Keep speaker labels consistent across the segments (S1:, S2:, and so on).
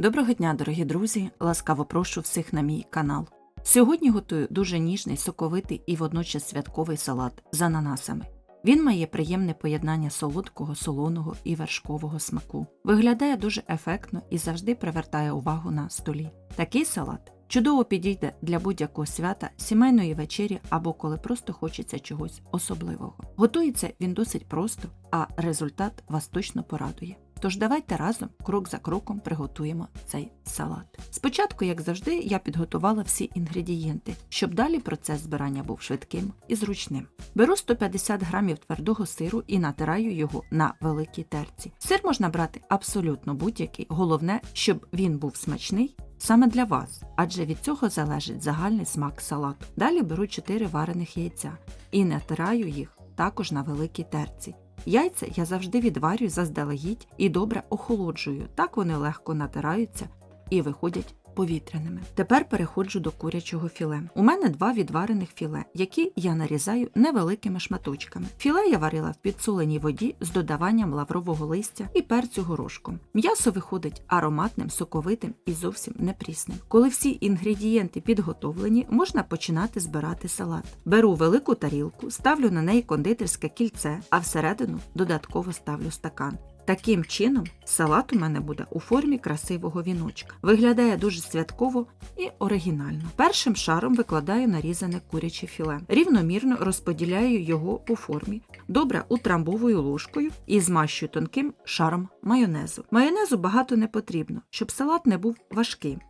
S1: Доброго дня, дорогі друзі! Ласкаво прошу всіх на мій канал. Сьогодні готую дуже ніжний, соковитий і водночас святковий салат з ананасами. Він має приємне поєднання солодкого, солоного і вершкового смаку. Виглядає дуже ефектно і завжди привертає увагу на столі. Такий салат чудово підійде для будь-якого свята, сімейної вечері або коли просто хочеться чогось особливого. Готується він досить просто, а результат вас точно порадує. Тож давайте разом, крок за кроком, приготуємо цей салат. Спочатку, як завжди, я підготувала всі інгредієнти, щоб далі процес збирання був швидким і зручним. Беру 150 грамів твердого сиру і натираю його на великій терці. Сир можна брати абсолютно будь-який, головне, щоб він був смачний. Саме для вас, адже від цього залежить загальний смак салату. Далі беру 4 варених яйця і натираю їх також на великій терці. Яйця я завжди відварюю заздалегідь і добре охолоджую, так вони легко натираються і виходять повітряними. Тепер переходжу до курячого філе. У мене два відварених філе, які я нарізаю невеликими шматочками. Філе я варила в підсоленій воді з додаванням лаврового листя і перцю горошком. М'ясо виходить ароматним, соковитим і зовсім не прісним. Коли всі інгредієнти підготовлені, можна починати збирати салат. Беру велику тарілку, ставлю на неї кондитерське кільце, а всередину додатково ставлю стакан. Таким чином, салат у мене буде у формі красивого віночка. Виглядає дуже святково і оригінально. Першим шаром викладаю нарізане куряче філе. Рівномірно розподіляю його по формі, добре утрамбовую ложкою і змащую тонким шаром майонезу. Майонезу багато не потрібно, щоб салат не був важким.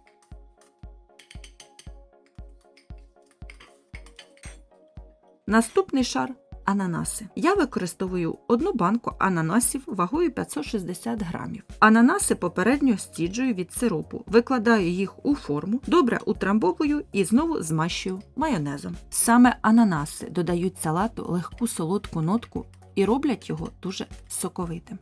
S1: Наступний шар ананаси. Я використовую одну банку ананасів вагою 560 грамів. Ананаси попередньо стіджую від сиропу, викладаю їх у форму, добре утрамбовую і знову змащую майонезом. Саме ананаси додають салату легку солодку нотку і роблять його дуже соковитим.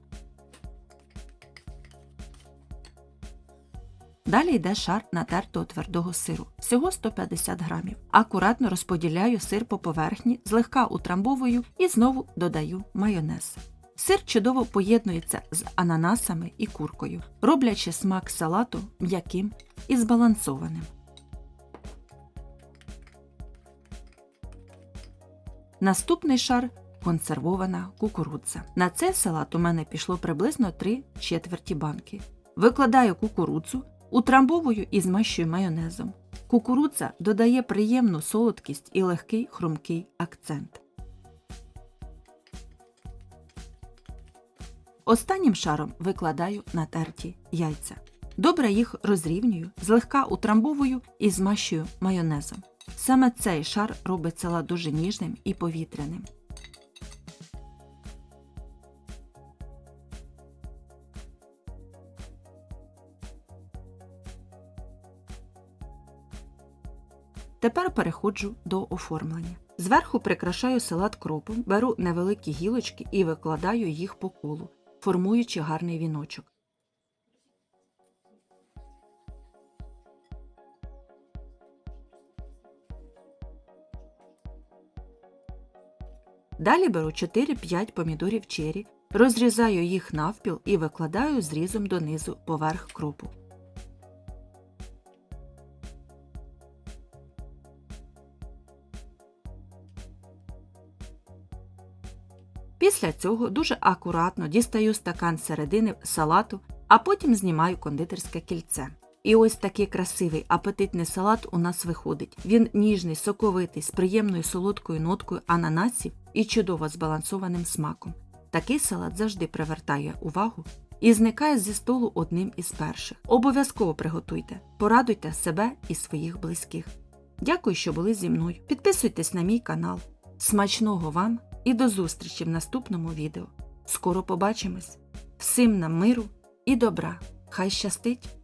S1: Далі йде шар натертого твердого сиру, всього 150 грамів. Акуратно розподіляю сир по поверхні, злегка утрамбовую і знову додаю майонез. Сир чудово поєднується з ананасами і куркою, роблячи смак салату м'яким і збалансованим. Наступний шар консервована кукурудза. На цей салат у мене пішло приблизно 3 четверті банки. Викладаю кукурудзу, Утрамбовую і змащую майонезом. Кукурудза додає приємну солодкість і легкий хрумкий акцент. Останнім шаром викладаю натерті яйця. Добре їх розрівнюю, злегка утрамбовую і змащую майонезом. Саме цей шар робить салат дуже ніжним і повітряним. Тепер переходжу до оформлення. Зверху прикрашаю салат кропом, беру невеликі гілочки і викладаю їх по колу, формуючи гарний віночок. Далі беру 4-5 помідорів чері, розрізаю їх навпіл і викладаю зрізом донизу поверх кропу. Після цього дуже акуратно дістаю стакан середини салату, а потім знімаю кондитерське кільце. І ось такий красивий апетитний салат у нас виходить. Він ніжний, соковитий, з приємною солодкою ноткою ананасів і чудово збалансованим смаком. Такий салат завжди привертає увагу і зникає зі столу одним із перших. Обов'язково приготуйте, порадуйте себе і своїх близьких. Дякую, що були зі мною. Підписуйтесь на мій канал. Смачного вам! І до зустрічі в наступному відео. Скоро побачимось! Всім нам миру і добра! Хай щастить!